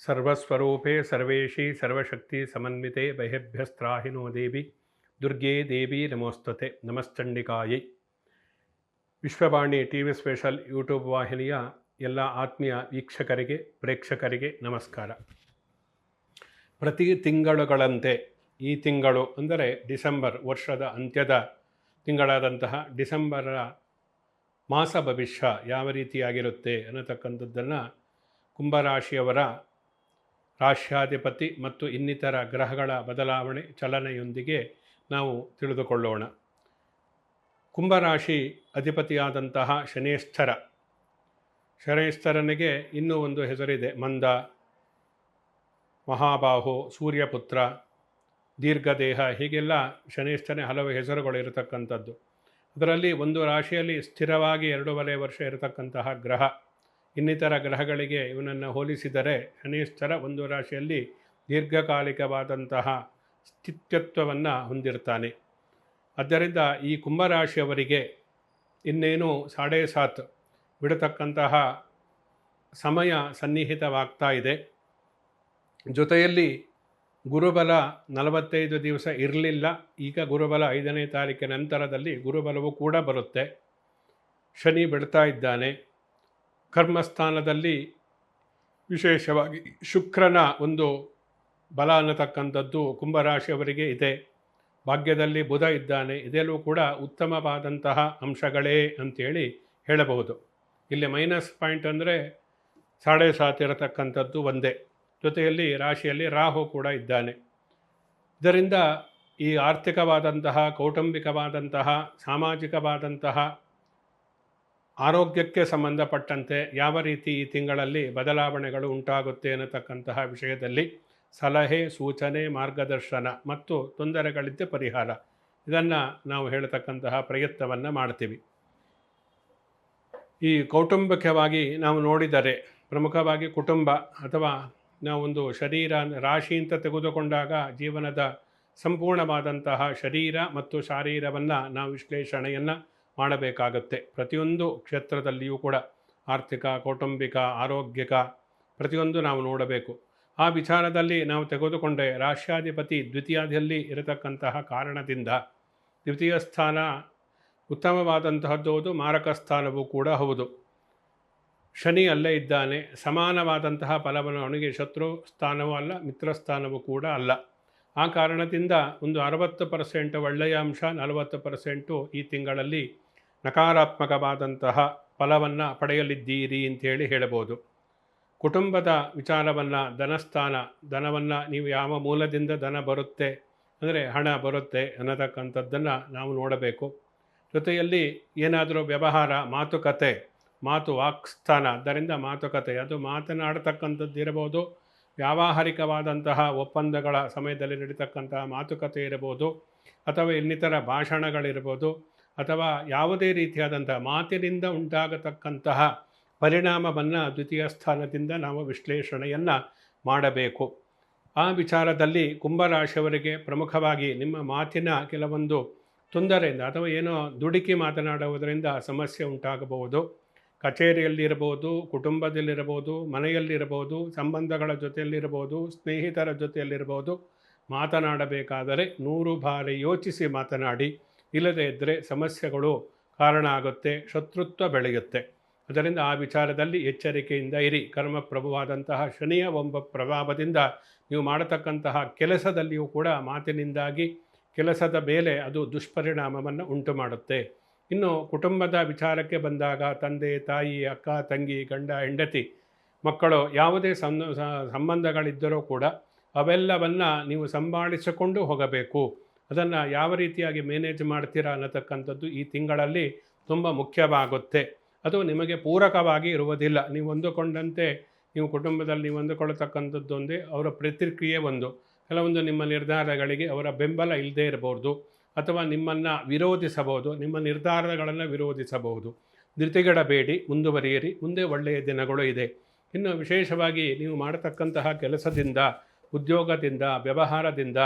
ಸರ್ವಸ್ವರೂಪೇ ಸರ್ವೇಶಿ ಸರ್ವಶಕ್ತಿ ಸಮನ್ವಿತೆ ಬಹಿಭ್ಯಸ್ತ್ರಾಹಿನೋ ದೇವಿ ದುರ್ಗೆ ದೇವಿ ನಮೋಸ್ತತೆ ನಮಶ್ಚಂಡಿಕಾಯೈ Vishwavani T V special YouTube ವಾಹಿನಿಯ ಎಲ್ಲ ಆತ್ಮೀಯ ವೀಕ್ಷಕರಿಗೆ, ಪ್ರೇಕ್ಷಕರಿಗೆ ನಮಸ್ಕಾರ. ಪ್ರತಿ ತಿಂಗಳುಗಳಂತೆ ಈ ತಿಂಗಳು ಅಂದರೆ ಡಿಸೆಂಬರ್ ವರ್ಷದ ಅಂತ್ಯದ ತಿಂಗಳಾದಂತಹ ಡಿಸೆಂಬರ ಮಾಸ ಭವಿಷ್ಯ ಯಾವ ರೀತಿಯಾಗಿರುತ್ತೆ ಅನ್ನತಕ್ಕಂಥದ್ದನ್ನು ಕುಂಭರಾಶಿಯವರ ರಾಶ್ಯಾಧಿಪತಿ ಮತ್ತು ಇನ್ನಿತರ ಗ್ರಹಗಳ ಬದಲಾವಣೆ ಚಲನೆಯೊಂದಿಗೆ ನಾವು ತಿಳಿದುಕೊಳ್ಳೋಣ. ಕುಂಭರಾಶಿ ಅಧಿಪತಿಯಾದಂತಹ ಶನೇಶ್ಚರ ಶನೇಶ್ಚರನಿಗೆ ಇನ್ನೂ ಒಂದು ಹೆಸರಿದೆ. ಮಂದ, ಮಹಾಬಾಹು, ಸೂರ್ಯಪುತ್ರ ದೀರ್ಘದೇಹ, ಹೀಗೆಲ್ಲ ಶನೇಶ್ಚರನೇ ಹಲವು ಹೆಸರುಗಳು ಇರತಕ್ಕಂಥದ್ದು. ಅದರಲ್ಲಿ ಒಂದು ರಾಶಿಯಲ್ಲಿ ಸ್ಥಿರವಾಗಿ ಎರಡೂವರೆ ವರ್ಷ ಇರತಕ್ಕಂತಹ ಗ್ರಹ. ಇನ್ನಿತರ ಗ್ರಹಗಳಿಗೆ ಇವನನ್ನು ಹೋಲಿಸಿದರೆ ಶನೇಶ್ಚರ ಒಂದು ರಾಶಿಯಲ್ಲಿ ದೀರ್ಘಕಾಲಿಕವಾದಂತಹ ಸ್ಥಿತ್ಯತ್ವವನ್ನು ಹೊಂದಿರ್ತಾನೆ. ಆದ್ದರಿಂದ ಈ ಕುಂಭರಾಶಿಯವರಿಗೆ ಇನ್ನೇನು ಸಾಡೆ ಸಾತ್ ಬಿಡತಕ್ಕಂತಹ ಸಮಯ ಸನ್ನಿಹಿತವಾಗ್ತಾ ಇದೆ. ಜೊತೆಯಲ್ಲಿ ಗುರುಬಲ ನಲವತ್ತೈದು ದಿವಸ ಇರಲಿಲ್ಲ. ಈಗ ಗುರುಬಲ ಐದನೇ ತಾರೀಕಿನ ನಂತರದಲ್ಲಿ ಗುರುಬಲವು ಕೂಡ ಬರುತ್ತೆ. ಶನಿ ಬಿಡ್ತಾ ಇದ್ದಾನೆ. ಕರ್ಮಸ್ಥಾನದಲ್ಲಿ ವಿಶೇಷವಾಗಿ ಶುಕ್ರನ ಒಂದು ಬಲ ಅನ್ನತಕ್ಕಂಥದ್ದು ಕುಂಭರಾಶಿಯವರಿಗೆ ಇದೆ. ಭಾಗ್ಯದಲ್ಲಿ ಬುಧ ಇದ್ದಾನೆ. ಇದೆಲ್ಲೂ ಕೂಡ ಉತ್ತಮವಾದಂತಹ ಅಂಶಗಳೇ ಅಂತೇಳಿ ಹೇಳಬಹುದು. ಇಲ್ಲಿ ಮೈನಸ್ ಪಾಯಿಂಟ್ ಅಂದರೆ ಸಾಡೆ ಸಾತ್ ಇರತಕ್ಕಂಥದ್ದು ಒಂದೇ. ಜೊತೆಯಲ್ಲಿ ರಾಶಿಯಲ್ಲಿ ರಾಹು ಕೂಡ ಇದ್ದಾನೆ. ಇದರಿಂದ ಈ ಆರ್ಥಿಕವಾದಂತಹ, ಕೌಟುಂಬಿಕವಾದಂತಹ, ಸಾಮಾಜಿಕವಾದಂತಹ ಆರೋಗ್ಯಕ್ಕೆ ಸಂಬಂಧಪಟ್ಟಂತೆ ಯಾವ ರೀತಿ ಈ ತಿಂಗಳಲ್ಲಿ ಬದಲಾವಣೆಗಳು ಉಂಟಾಗುತ್ತೆ ಅನ್ನತಕ್ಕಂತಹ ವಿಷಯದಲ್ಲಿ ಸಲಹೆ, ಸೂಚನೆ, ಮಾರ್ಗದರ್ಶನ ಮತ್ತು ತೊಂದರೆಗಳಿದ್ದ ಪರಿಹಾರ. ಇದನ್ನು ನಾವು ಹೇಳತಕ್ಕಂತಹ ಪ್ರಯತ್ನವನ್ನು ಮಾಡ್ತೀವಿ. ಈ ಕೌಟುಂಬಿಕವಾಗಿ ನಾವು ನೋಡಿದರೆ ಪ್ರಮುಖವಾಗಿ ಕುಟುಂಬ ಅಥವಾ ನಾವೊಂದು ಶರೀರ ರಾಶಿ ಅಂತ ತೆಗೆದುಕೊಂಡಾಗ ಜೀವನದ ಸಂಪೂರ್ಣವಾದಂತಹ ಶರೀರ ಮತ್ತು ಶಾರೀರವನ್ನು ನಾವು ವಿಶ್ಲೇಷಣೆಯನ್ನು ಮಾಡಬೇಕಾಗುತ್ತೆ. ಪ್ರತಿಯೊಂದು ಕ್ಷೇತ್ರದಲ್ಲಿಯೂ ಕೂಡ ಆರ್ಥಿಕ, ಕೌಟುಂಬಿಕ, ಆರೋಗ್ಯಕ ಪ್ರತಿಯೊಂದು ನಾವು ನೋಡಬೇಕು. ಆ ವಿಚಾರದಲ್ಲಿ ನಾವು ತೆಗೆದುಕೊಂಡೆ ರಾಷ್ಟ್ರಾಧಿಪತಿ ದ್ವಿತೀಯದಲ್ಲಿ ಇರತಕ್ಕಂತಹ ಕಾರಣದಿಂದ ದ್ವಿತೀಯ ಸ್ಥಾನ ಉತ್ತಮವಾದಂತಹದ್ದು ಹೌದು, ಮಾರಕ ಸ್ಥಾನವೂ ಕೂಡ ಹೌದು. ಶನಿ ಅಲ್ಲೇ ಇದ್ದಾನೆ. ಸಮಾನವಾದಂತಹ ಫಲವನ್ನು ಅವನಿಗೆ ಶತ್ರು ಸ್ಥಾನವೂ ಅಲ್ಲ, ಮಿತ್ರ ಸ್ಥಾನವೂ ಕೂಡ ಅಲ್ಲ. ಆ ಕಾರಣದಿಂದ ಒಂದು ಅರವತ್ತು ಪರ್ಸೆಂಟ್ ಒಳ್ಳೆಯ ಅಂಶ, ನಲವತ್ತು ಪರ್ಸೆಂಟು ಈ ತಿಂಗಳಲ್ಲಿ ನಕಾರಾತ್ಮಕವಾದಂತಹ ಫಲವನ್ನು ಪಡೆಯಲಿದ್ದೀರಿ ಅಂತೇಳಿ ಹೇಳಬಹುದು ಕುಟುಂಬದ ವಿಚಾರವನ್ನು, ಧನಸ್ಥಾನ, ಧನವನ್ನು ನೀವು ಯಾವ ಮೂಲದಿಂದ ಧನ ಬರುತ್ತೆ, ಅಂದರೆ ಹಣ ಬರುತ್ತೆ ಅನ್ನತಕ್ಕಂಥದ್ದನ್ನು ನಾವು ನೋಡಬೇಕು. ಜೊತೆಯಲ್ಲಿ ಏನಾದರೂ ವ್ಯವಹಾರ, ಮಾತುಕತೆ ಮಾತು ವಾಕ್ಸ್ಥಾನ. ಅದರಿಂದ ಮಾತುಕತೆ. ಅದು ಮಾತನಾಡತಕ್ಕಂಥದ್ದು ಇರಬಹುದು. ವ್ಯಾವಹಾರಿಕವಾದಂತಹ ಒಪ್ಪಂದಗಳ ಸಮಯದಲ್ಲಿ ನಡೀತಕ್ಕಂತಹ ಮಾತುಕತೆ ಇರಬಹುದು. ಅಥವಾ ಇನ್ನಿತರ ಭಾಷಣಗಳಿರ್ಬೋದು ಅಥವಾ ಯಾವುದೇ ರೀತಿಯಾದಂತಹ ಮಾತಿನಿಂದ ಉಂಟಾಗತಕ್ಕಂತಹ ಪರಿಣಾಮವನ್ನು ದ್ವಿತೀಯ ಸ್ಥಾನದಿಂದ ನಾವು ವಿಶ್ಲೇಷಣೆಯನ್ನು ಮಾಡಬೇಕು. ಆ ವಿಚಾರದಲ್ಲಿ ಕುಂಭರಾಶಿಯವರಿಗೆ ಪ್ರಮುಖವಾಗಿ ನಿಮ್ಮ ಮಾತಿನ ಕೆಲವೊಂದು ತೊಂದರೆಯಿಂದ ಅಥವಾ ಏನೋ ದುಡುಕಿ ಮಾತನಾಡುವುದರಿಂದ ಸಮಸ್ಯೆ ಉಂಟಾಗಬಹುದು. ಕಚೇರಿಯಲ್ಲಿರಬಹುದು, ಕುಟುಂಬದಲ್ಲಿರಬಹುದು, ಮನೆಯಲ್ಲಿರಬಹುದು, ಸಂಬಂಧಗಳ ಜೊತೆಯಲ್ಲಿರಬಹುದು, ಸ್ನೇಹಿತರ ಜೊತೆಯಲ್ಲಿರಬಹುದು. ಮಾತನಾಡಬೇಕಾದರೆ ನೂರು ಬಾರಿ ಯೋಚಿಸಿ ಮಾತನಾಡಿ. ಇಲ್ಲದೇ ಇದ್ದರೆ ಸಮಸ್ಯೆಗಳು ಕಾರಣ ಆಗುತ್ತೆ, ಶತ್ರುತ್ವ ಬೆಳೆಯುತ್ತೆ. ಅದರಿಂದ ಆ ವಿಚಾರದಲ್ಲಿ ಎಚ್ಚರಿಕೆಯಿಂದ ಇರಿ. ಕರ್ಮಪ್ರಭುವಾದಂತಹ ಶನಿಯ ಒಂಬ ಪ್ರಭಾವದಿಂದ ನೀವು ಮಾಡತಕ್ಕಂತಹ ಕೆಲಸದಲ್ಲಿಯೂ ಕೂಡ ಮಾತಿನಿಂದಾಗಿ ಕೆಲಸದ ಮೇಲೆ ಅದು ದುಷ್ಪರಿಣಾಮವನ್ನು ಉಂಟು ಮಾಡುತ್ತೆ ಇನ್ನು ಕುಟುಂಬದ ವಿಚಾರಕ್ಕೆ ಬಂದಾಗ ತಂದೆ, ತಾಯಿ, ಅಕ್ಕ, ತಂಗಿ, ಗಂಡ, ಹೆಂಡತಿ ಮಕ್ಕಳು ಯಾವುದೇ ಸಂಬಂಧಗಳಿದ್ದರೂ ಕೂಡ ಅವೆಲ್ಲವನ್ನು ನೀವು ಸಂಭಾಳಿಸಿಕೊಂಡು ಹೋಗಬೇಕು. ಅದನ್ನು ಯಾವ ರೀತಿಯಾಗಿ ಮ್ಯಾನೇಜ್ ಮಾಡ್ತೀರಾ ಅನ್ನತಕ್ಕಂಥದ್ದು ಈ ತಿಂಗಳಲ್ಲಿ ತುಂಬ ಮುಖ್ಯವಾಗುತ್ತೆ. ಅದು ನಿಮಗೆ ಪೂರಕವಾಗಿ ಇರುವುದಿಲ್ಲ. ನೀವು ಹೊಂದಿಕೊಂಡಂತೆ ನೀವು ಕುಟುಂಬದಲ್ಲಿ ನೀವು ಹೊಂದಿಕೊಳ್ಳತಕ್ಕಂಥದ್ದೊಂದೇ ಅವರ ಪ್ರತಿಕ್ರಿಯೆ ಒಂದು. ಕೆಲವೊಂದು ನಿಮ್ಮ ನಿರ್ಧಾರಗಳಿಗೆ ಅವರ ಬೆಂಬಲ ಇಲ್ಲದೇ ಇರಬಹುದು. ಅಥವಾ ನಿಮ್ಮನ್ನು ವಿರೋಧಿಸಬಹುದು, ನಿಮ್ಮ ನಿರ್ಧಾರಗಳನ್ನು ವಿರೋಧಿಸಬಹುದು. ಧೃತಿಗೆಡಬೇಡಿ ಮುಂದುವರಿಯಿರಿ, ಮುಂದೆ ಒಳ್ಳೆಯ ದಿನಗಳು ಇದೆ. ಇನ್ನು ವಿಶೇಷವಾಗಿ ನೀವು ಮಾಡತಕ್ಕಂತಹ ಕೆಲಸದಿಂದ, ಉದ್ಯೋಗದಿಂದ, ವ್ಯವಹಾರದಿಂದ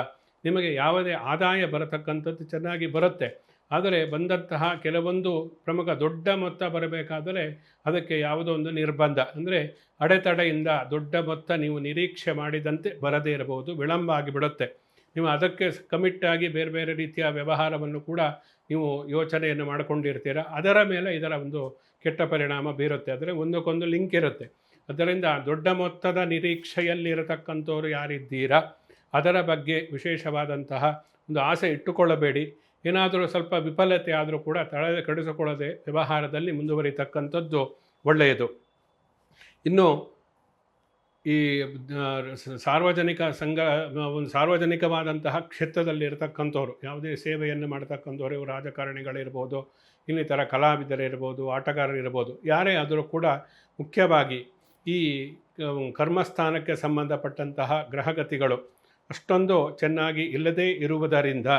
ನಿಮಗೆ ಯಾವುದೇ ಆದಾಯ ಬರತಕ್ಕಂಥದ್ದು ಚೆನ್ನಾಗಿ ಬರುತ್ತೆ. ಆದರೆ ಬಂದಂತಹ ಕೆಲವೊಂದು ಪ್ರಮುಖ ದೊಡ್ಡ ಮೊತ್ತ ಬರಬೇಕಾದರೆ ಅದಕ್ಕೆ ಯಾವುದೋ ಒಂದು ನಿರ್ಬಂಧ. ಅಂದರೆ ಅಡೆತಡೆಯಿಂದ ದೊಡ್ಡ ಮೊತ್ತ ನೀವು ನಿರೀಕ್ಷೆ ಮಾಡಿದಂತೆ ಬರದೇ ಇರಬಹುದು, ವಿಳಂಬ ಆಗಿಬಿಡುತ್ತೆ. ನೀವು ಅದಕ್ಕೆ ಕಮಿಟ್ ಆಗಿ ಬೇರೆ ಬೇರೆ ರೀತಿಯ ವ್ಯವಹಾರವನ್ನು ಕೂಡ ನೀವು ಯೋಚನೆಯನ್ನು ಮಾಡಿಕೊಂಡಿರ್ತೀರ? ಅದರ ಮೇಲೆ ಇದರ ಒಂದು ಕೆಟ್ಟ ಪರಿಣಾಮ ಬೀರುತ್ತೆ. ಅಂದರೆ ಒಂದಕ್ಕೊಂದು ಲಿಂಕ್ ಇರುತ್ತೆ. ಅದರಿಂದ ದೊಡ್ಡ ಮೊತ್ತದ ನಿರೀಕ್ಷೆಯಲ್ಲಿರತಕ್ಕಂಥವ್ರು ಯಾರಿದ್ದೀರಾ? ಅದರ ಬಗ್ಗೆ ವಿಶೇಷವಾದಂತಹ ಒಂದು ಆಸೆ ಇಟ್ಟುಕೊಳ್ಳಬೇಡಿ. ಏನಾದರೂ ಸ್ವಲ್ಪ ವಿಫಲತೆ ಆದರೂ ಕೂಡ ತಳೆ ಕೆಡಿಸಿಕೊಳ್ಳದೆ ವ್ಯವಹಾರದಲ್ಲಿ ಮುಂದುವರಿತಕ್ಕಂಥದ್ದು ಒಳ್ಳೆಯದು. ಇನ್ನು ಈ ಸಾರ್ವಜನಿಕ ಸಂಘ ಒಂದು ಸಾರ್ವಜನಿಕವಾದಂತಹ ಕ್ಷೇತ್ರದಲ್ಲಿ ಇರತಕ್ಕಂಥವ್ರು, ಯಾವುದೇ ಸೇವೆಯನ್ನು ಮಾಡ್ತಕ್ಕಂಥವ್ರು, ಇವರು ರಾಜಕಾರಣಿಗಳಿರ್ಬೋದು, ಇನ್ನಿತರ ಕಲಾವಿದರಿರ್ಬೋದು, ಆಟಗಾರರಿರ್ಬೋದು, ಯಾರೇ ಆದರೂ ಕೂಡ ಮುಖ್ಯವಾಗಿ ಈ ಕರ್ಮಸ್ಥಾನಕ್ಕೆ ಸಂಬಂಧಪಟ್ಟಂತಹ ಗ್ರಹಗತಿಗಳು ಅಷ್ಟೊಂದು ಚೆನ್ನಾಗಿ ಇಲ್ಲದೇ ಇರುವುದರಿಂದ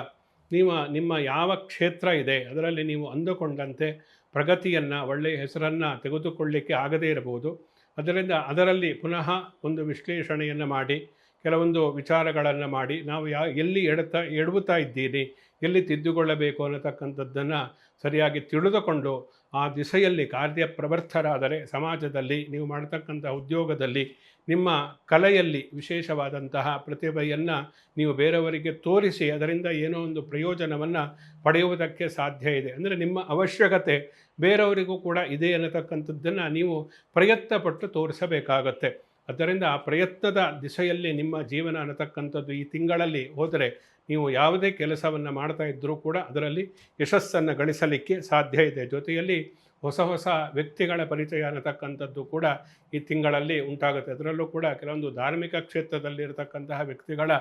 ನೀವು, ನಿಮ್ಮ ಯಾವ ಕ್ಷೇತ್ರ ಇದೆ, ಅದರಲ್ಲಿ ನೀವು ಅಂದುಕೊಂಡಂತೆ ಪ್ರಗತಿಯನ್ನು, ಒಳ್ಳೆಯ ಹೆಸರನ್ನು ತೆಗೆದುಕೊಳ್ಳಿಕ್ಕೆ ಆಗದೇ ಇರಬಹುದು. ಅದರಿಂದ ಅದರಲ್ಲಿ ಪುನಃ ಒಂದು ವಿಶ್ಲೇಷಣೆಯನ್ನು ಮಾಡಿ, ಕೆಲವೊಂದು ವಿಚಾರಗಳನ್ನು ಮಾಡಿ, ನಾವು ಯಾ, ಎಲ್ಲಿ ಎಡುತ್ತಾ ಎಡವುತ್ತಾ ಇದ್ದೀರಿ, ಎಲ್ಲಿ ತಿದ್ದುಕೊಳ್ಳಬೇಕು ಅನ್ನತಕ್ಕಂಥದ್ದನ್ನು ಸರಿಯಾಗಿ ತಿಳಿದುಕೊಂಡು ಆ ದಿಸೆಯಲ್ಲಿ ಕಾರ್ಯಪ್ರವೃತ್ತರಾದರೆ ಸಮಾಜದಲ್ಲಿ ನೀವು ಮಾಡತಕ್ಕಂಥ ಉದ್ಯೋಗದಲ್ಲಿ ನಿಮ್ಮ ಕಲೆಯಲ್ಲಿ ವಿಶೇಷವಾದಂತಹ ಪ್ರತಿಭೆಯನ್ನು ನೀವು ಬೇರೆಯವರಿಗೆ ತೋರಿಸಿ ಅದರಿಂದ ಏನೋ ಒಂದು ಪ್ರಯೋಜನವನ್ನು ಪಡೆಯುವುದಕ್ಕೆ ಸಾಧ್ಯ ಇದೆ. ಅಂದರೆ ನಿಮ್ಮ ಅವಶ್ಯಕತೆ ಬೇರೆಯವರಿಗೂ ಕೂಡ ಇದೆ ಅನ್ನತಕ್ಕಂಥದ್ದನ್ನು ನೀವು ಪ್ರಯತ್ನಪಟ್ಟು ತೋರಿಸಬೇಕಾಗತ್ತೆ. ಅದರಿಂದ ಆ ಪ್ರಯತ್ನದ ದಿಸೆಯಲ್ಲಿ ನಿಮ್ಮ ಜೀವನ ಅನ್ನತಕ್ಕಂಥದ್ದು ಈ ತಿಂಗಳಲ್ಲಿ ಹೋದರೆ ನೀವು ಯಾವುದೇ ಕೆಲಸವನ್ನು ಮಾಡ್ತಾ ಇದ್ದರೂ ಕೂಡ ಅದರಲ್ಲಿ ಯಶಸ್ಸನ್ನು ಗಳಿಸಲಿಕ್ಕೆ ಸಾಧ್ಯ ಇದೆ. ಜೊತೆಯಲ್ಲಿ ಹೊಸ ಹೊಸ ವ್ಯಕ್ತಿಗಳ ಪರಿಚಯ ಅನ್ನತಕ್ಕಂಥದ್ದು ಕೂಡ ಈ ತಿಂಗಳಲ್ಲಿ ಉಂಟಾಗುತ್ತೆ. ಅದರಲ್ಲೂ ಕೂಡ ಕೆಲವೊಂದು ಧಾರ್ಮಿಕ ಕ್ಷೇತ್ರದಲ್ಲಿರತಕ್ಕಂತಹ ವ್ಯಕ್ತಿಗಳ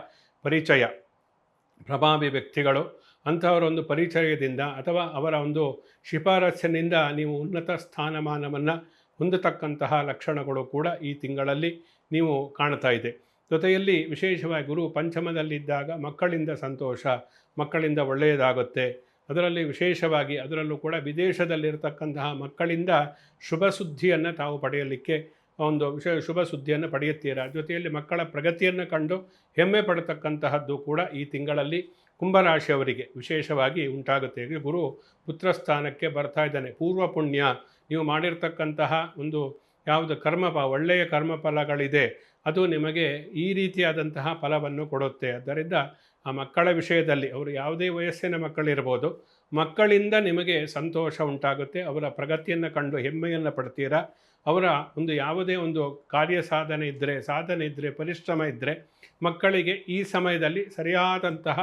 ಪರಿಚಯ, ಪ್ರಭಾವಿ ವ್ಯಕ್ತಿಗಳು ಅಂಥವರ ಒಂದು ಪರಿಚಯದಿಂದ ಅಥವಾ ಅವರ ಒಂದು ಶಿಫಾರಸ್ಸಿನಿಂದ ನೀವು ಉನ್ನತ ಸ್ಥಾನಮಾನವನ್ನು ಹೊಂದತಕ್ಕಂತಹ ಲಕ್ಷಣಗಳು ಕೂಡ ಈ ತಿಂಗಳಲ್ಲಿ ನೀವು ಕಾಣ್ತಾ ಇದೆ. ಜೊತೆಯಲ್ಲಿ ವಿಶೇಷವಾಗಿ ಗುರು ಪಂಚಮದಲ್ಲಿದ್ದಾಗ ಮಕ್ಕಳಿಂದ ಸಂತೋಷ, ಮಕ್ಕಳಿಂದ ಒಳ್ಳೆಯದಾಗುತ್ತೆ. ಅದರಲ್ಲಿ ವಿಶೇಷವಾಗಿ ಅದರಲ್ಲೂ ಕೂಡ ವಿದೇಶದಲ್ಲಿರತಕ್ಕಂತಹ ಮಕ್ಕಳಿಂದ ಶುಭ ಸುದ್ದಿಯನ್ನು ತಾವು ಪಡೆಯಲಿಕ್ಕೆ ಒಂದು ವಿಷಯ ಶುಭ ಸುದ್ದಿಯನ್ನು ಪಡೆಯುತ್ತೀರಾ? ಜೊತೆಯಲ್ಲಿ ಮಕ್ಕಳ ಪ್ರಗತಿಯನ್ನು ಕಂಡು ಹೆಮ್ಮೆ ಪಡತಕ್ಕಂತಹದ್ದು ಕೂಡ ಈ ತಿಂಗಳಲ್ಲಿ ಕುಂಭರಾಶಿಯವರಿಗೆ ವಿಶೇಷವಾಗಿ ಉಂಟಾಗುತ್ತೆ. ಗುರು ಪುತ್ರಸ್ಥಾನಕ್ಕೆ ಬರ್ತಾ ಇದ್ದಾನೆ. ಪೂರ್ವ ಪುಣ್ಯ. ನೀವು ಮಾಡಿರ್ತಕ್ಕಂತಹ ಒಂದು ಯಾವುದು ಕರ್ಮಪ, ಒಳ್ಳೆಯ ಕರ್ಮಫಲಗಳಿದೆ. ಅದು ನಿಮಗೆ ಈ ರೀತಿಯಾದಂತಹ ಫಲವನ್ನು ಕೊಡುತ್ತೆ. ಆದ್ದರಿಂದ ಆ ಮಕ್ಕಳ ವಿಷಯದಲ್ಲಿ, ಅವರು ಯಾವುದೇ ವಯಸ್ಸಿನ ಮಕ್ಕಳಿರ್ಬೋದು, ಮಕ್ಕಳಿಂದ ನಿಮಗೆ ಸಂತೋಷ ಉಂಟಾಗುತ್ತೆ, ಅವರ ಪ್ರಗತಿಯನ್ನು ಕಂಡು ಹೆಮ್ಮೆಯನ್ನು ಪಡ್ತೀರಾ, ಅವರ ಒಂದು ಯಾವುದೇ ಒಂದು ಕಾರ್ಯ ಸಾಧನೆ ಇದ್ದರೆ ಸಾಧನೆ ಇದ್ದರೆ ಪರಿಶ್ರಮ ಇದ್ದರೆ ಮಕ್ಕಳಿಗೆ ಈ ಸಮಯದಲ್ಲಿ ಸರಿಯಾದಂತಹ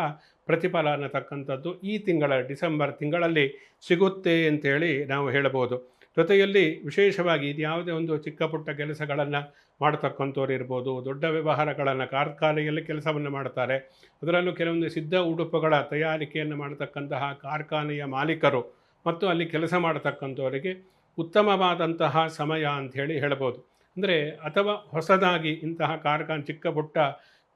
ಪ್ರತಿಫಲ ಅನ್ನತಕ್ಕಂಥದ್ದು ಈ ತಿಂಗಳ ಡಿಸೆಂಬರ್ ತಿಂಗಳಲ್ಲಿ ಸಿಗುತ್ತೆ ಅಂತೇಳಿ ನಾವು ಹೇಳಬಹುದು ಜೊತೆಯಲ್ಲಿ ವಿಶೇಷವಾಗಿ ಇದು ಯಾವುದೇ ಒಂದು ಚಿಕ್ಕ ಪುಟ್ಟ ಕೆಲಸಗಳನ್ನು ಮಾಡ್ತಕ್ಕಂಥವ್ರು ಇರ್ಬೋದು, ದೊಡ್ಡ ವ್ಯವಹಾರಗಳನ್ನು ಕಾರ್ಖಾನೆಯಲ್ಲಿ ಕೆಲಸವನ್ನು ಮಾಡ್ತಾರೆ. ಅದರಲ್ಲೂ ಕೆಲವೊಂದು ಸಿದ್ಧ ಉಡುಪುಗಳ ತಯಾರಿಕೆಯನ್ನು ಮಾಡತಕ್ಕಂತಹ ಕಾರ್ಖಾನೆಯ ಮಾಲೀಕರು ಮತ್ತು ಅಲ್ಲಿ ಕೆಲಸ ಮಾಡತಕ್ಕಂಥವರಿಗೆ ಉತ್ತಮವಾದಂತಹ ಸಮಯ ಅಂಥೇಳಿ ಹೇಳ್ಬೋದು. ಅಂದರೆ ಅಥವಾ ಹೊಸದಾಗಿ ಇಂತಹ ಕಾರ್ಖಾನೆ, ಚಿಕ್ಕ ಪುಟ್ಟ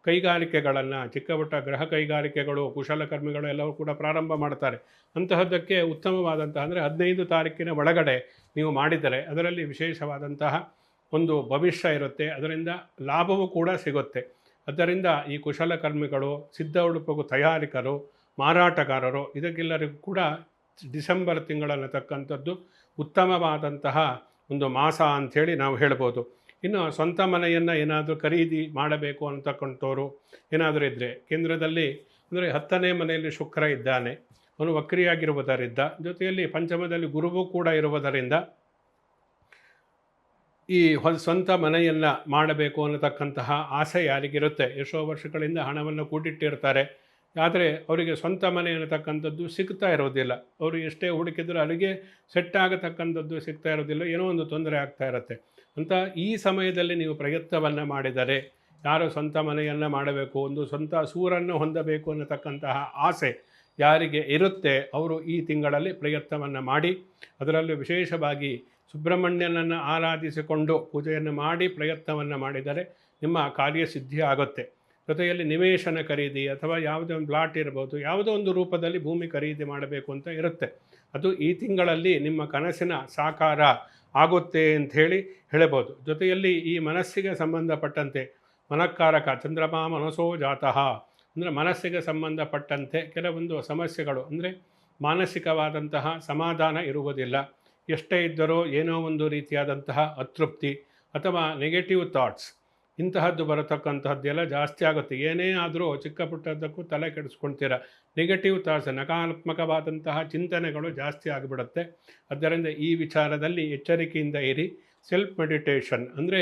ಕೈಗಾರಿಕೆಗಳನ್ನು, ಚಿಕ್ಕ ಪುಟ್ಟ ಗೃಹ ಕೈಗಾರಿಕೆಗಳು ಕುಶಲಕರ್ಮಿಗಳು ಎಲ್ಲವೂ ಕೂಡ ಪ್ರಾರಂಭ ಮಾಡ್ತಾರೆ. ಅಂತಹದ್ದಕ್ಕೆ ಉತ್ತಮವಾದಂತಹ, ಅಂದರೆ ಹದಿನೈದು ತಾರೀಕಿನ ಒಳಗಡೆ ನೀವು ಮಾಡಿದರೆ ಅದರಲ್ಲಿ ವಿಶೇಷವಾದಂತಹ ಒಂದು ಭವಿಷ್ಯ ಇರುತ್ತೆ, ಅದರಿಂದ ಲಾಭವೂ ಕೂಡ ಸಿಗುತ್ತೆ. ಅದರಿಂದ ಈ ಕುಶಲಕರ್ಮಿಗಳು ಸಿದ್ಧ ಉಡುಪು ತಯಾರಿಕರು, ಮಾರಾಟಗಾರರು, ಇದಕ್ಕೆಲ್ಲರಿಗೂ ಕೂಡ ಡಿಸೆಂಬರ್ ತಿಂಗಳನ್ನತಕ್ಕಂಥದ್ದು ಉತ್ತಮವಾದಂತಹ ಒಂದು ಮಾಸ ಅಂಥೇಳಿ ನಾವು ಹೇಳ್ಬೋದು. ಇನ್ನು ಸ್ವಂತ ಮನೆಯನ್ನು ಏನಾದರೂ ಖರೀದಿ ಮಾಡಬೇಕು ಅಂತಕ್ಕಂಥವ್ರು ಏನಾದರೂ ಇದ್ದರೆ ಕೇಂದ್ರದಲ್ಲಿ ಅಂದರೆ ಹತ್ತನೇ ಮನೆಯಲ್ಲಿ ಶುಕ್ರ ಇದ್ದಾನೆ. ಅವನು ವಕ್ರಿಯಾಗಿರುವುದರಿಂದ, ಜೊತೆಯಲ್ಲಿ ಪಂಚಮದಲ್ಲಿ ಗುರುವು ಕೂಡ ಇರುವುದರಿಂದ ಈ ಸ್ವಂತ ಮನೆಯನ್ನು ಮಾಡಬೇಕು ಅನ್ನತಕ್ಕಂತಹ ಆಸೆ ಯಾರಿಗಿರುತ್ತೆ? ಎಷ್ಟೋ ವರ್ಷಗಳಿಂದ ಹಣವನ್ನು ಕೂಡಿಟ್ಟಿರ್ತಾರೆ. ಆದರೆ ಅವರಿಗೆ ಸ್ವಂತ ಮನೆ ಅನ್ನತಕ್ಕಂಥದ್ದು ಸಿಗ್ತಾ ಇರೋದಿಲ್ಲ. ಅವರು ಎಷ್ಟೇ ಹುಡುಕಿದರೂ ಅಲ್ಲಿಗೆ ಸೆಟ್ ಆಗತಕ್ಕಂಥದ್ದು ಸಿಗ್ತಾ ಇರೋದಿಲ್ಲ. ಏನೋ ಒಂದು ತೊಂದರೆ ಆಗ್ತಾ ಇರುತ್ತೆ. ಅಂತ ಈ ಸಮಯದಲ್ಲಿ ನೀವು ಪ್ರಯತ್ನವನ್ನು ಮಾಡಿದರೆ ಯಾರು ಸ್ವಂತ ಮನೆಯನ್ನು ಮಾಡಬೇಕು, ಒಂದು ಸ್ವಂತ ಸೂರನ್ನು ಹೊಂದಬೇಕು ಅನ್ನತಕ್ಕಂತಹ ಆಸೆ ಯಾರಿಗೆ ಇರುತ್ತೆ, ಅವರು ಈ ತಿಂಗಳಲ್ಲಿ ಪ್ರಯತ್ನವನ್ನು ಮಾಡಿ, ಅದರಲ್ಲೂ ವಿಶೇಷವಾಗಿ ಸುಬ್ರಹ್ಮಣ್ಯನನ್ನು ಆರಾಧಿಸಿಕೊಂಡು ಪೂಜೆಯನ್ನು ಮಾಡಿ ಪ್ರಯತ್ನವನ್ನು ಮಾಡಿದರೆ ನಿಮ್ಮ ಕಾರ್ಯಸಿದ್ಧಿ ಆಗುತ್ತೆ. ಜೊತೆಯಲ್ಲಿ ನಿವೇಶನ ಖರೀದಿ ಅಥವಾ ಯಾವುದೇ ಒಂದು ಪ್ಲಾಟ್ ಇರ್ಬೋದು, ಯಾವುದೋ ಒಂದು ರೂಪದಲ್ಲಿ ಭೂಮಿ ಖರೀದಿ ಮಾಡಬೇಕು ಅಂತ ಇರುತ್ತೆ. ಅದು ಈ ತಿಂಗಳಲ್ಲಿ ನಿಮ್ಮ ಕನಸಿನ ಸಾಕಾರ ಆಗುತ್ತೆ ಅಂತ ಹೇಳಿ ಹೇಳಬಹುದು. ಜೊತೆಯಲ್ಲಿ ಈ ಮನಸ್ಸಿಗೆ ಸಂಬಂಧಪಟ್ಟಂತೆ ಮನಕ್ಕಾರಕ ಚಂದ್ರಮಾ ಮನಸೋ ಜಾತಃ ಅಂದರೆ ಮನಸ್ಸಿಗೆ ಸಂಬಂಧಪಟ್ಟಂತೆ ಕೆಲವೊಂದು ಸಮಸ್ಯೆಗಳು ಅಂದರೆ ಮಾನಸಿಕವಾದಂತಹ ಸಮಾಧಾನ ಇರುವುದಿಲ್ಲ. ಎಷ್ಟೇ ಇದ್ದರೂ ಏನೋ ಒಂದು ರೀತಿಯಾದಂತಹ ಅತೃಪ್ತಿ ಅಥವಾ ನೆಗೆಟಿವ್ ಥಾಟ್ಸ್ ಇಂತಹದ್ದು ಬರತಕ್ಕಂತಹದ್ದೆಲ್ಲ ಜಾಸ್ತಿ ಆಗುತ್ತೆ. ಏನೇ ಆದರೂ ಚಿಕ್ಕ ಪುಟ್ಟದ್ದಕ್ಕೂ ತಲೆ ಕೆಡಿಸ್ಕೊಳ್ತೀರ. ನೆಗೆಟಿವ್ ಥಾಟ್ಸ್ ನಕಾರಾತ್ಮಕವಾದಂತಹ ಚಿಂತನೆಗಳು ಜಾಸ್ತಿ ಆಗಿಬಿಡುತ್ತೆ. ಆದ್ದರಿಂದ ಈ ವಿಚಾರದಲ್ಲಿ ಎಚ್ಚರಿಕೆಯಿಂದ ಇರಿ. ಸೆಲ್ಫ್ ಮೆಡಿಟೇಷನ್ ಅಂದರೆ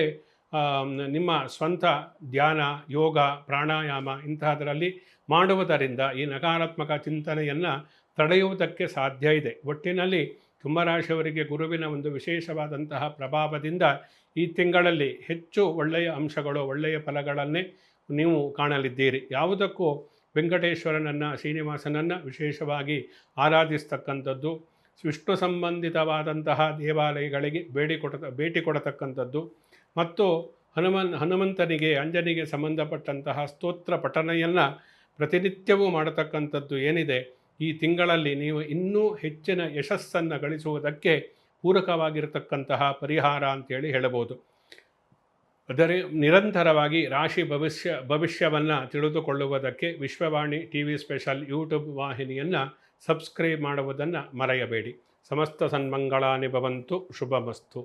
ನಿಮ್ಮ ಸ್ವಂತ ಧ್ಯಾನ, ಯೋಗ, ಪ್ರಾಣಾಯಾಮ ಇಂತಹದರಲ್ಲಿ ಮಾಡುವುದರಿಂದ ಈ ನಕಾರಾತ್ಮಕ ಚಿಂತನೆಯನ್ನು ತಡೆಯುವುದಕ್ಕೆ ಸಾಧ್ಯ ಇದೆ. ಒಟ್ಟಿನಲ್ಲಿ ಕುಂಭರಾಶಿಯವರಿಗೆ ಗುರುವಿನ ಒಂದು ವಿಶೇಷವಾದಂತಹ ಪ್ರಭಾವದಿಂದ ಈ ತಿಂಗಳಲ್ಲಿ ಹೆಚ್ಚು ಒಳ್ಳೆಯ ಅಂಶಗಳು, ಒಳ್ಳೆಯ ಫಲಗಳನ್ನೇ ನೀವು ಕಾಣಲಿದ್ದೀರಿ. ಯಾವುದಕ್ಕೂ ವೆಂಕಟೇಶ್ವರನನ್ನು, ಶ್ರೀನಿವಾಸನನ್ನು ವಿಶೇಷವಾಗಿ ಆರಾಧಿಸ್ತಕ್ಕಂಥದ್ದು, ವಿಷ್ಣು ಸಂಬಂಧಿತವಾದಂತಹ ದೇವಾಲಯಗಳಿಗೆ ಬೇಡಿ ಕೊಡ, ಭೇಟಿ ಕೊಡತಕ್ಕಂಥದ್ದು ಮತ್ತು ಹನುಮನ್, ಹನುಮಂತನಿಗೆ, ಅಂಜನಿಗೆ ಸಂಬಂಧಪಟ್ಟಂತಹ ಸ್ತೋತ್ರ ಪಠನೆಯನ್ನು ಪ್ರತಿನಿತ್ಯವೂ ಮಾಡತಕ್ಕಂಥದ್ದು ಏನಿದೆ? ಈ ತಿಂಗಳಲ್ಲಿ ನೀವು ಇನ್ನೂ ಹೆಚ್ಚಿನ ಯಶಸ್ಸನ್ನು ಗಳಿಸುವುದಕ್ಕೆ ಪೂರಕವಾಗಿರತಕ್ಕಂತಹ ಪರಿಹಾರ ಅಂತೇಳಿ ಹೇಳಬಹುದು. ಅದರ ನಿರಂತರವಾಗಿ ರಾಶಿ ಭವಿಷ್ಯ, ಭವಿಷ್ಯವನ್ನು ತಿಳಿದುಕೊಳ್ಳುವುದಕ್ಕೆ Vishwavani T V special YouTube ವಾಹಿನಿಯನ್ನು subscribe ಮಾಡುವುದನ್ನು ಮರೆಯಬೇಡಿ. ಸಮಸ್ತ ಸನ್ಮಂಗಳಾನಿ ಭವಂತು, ಶುಭಮಸ್ತು.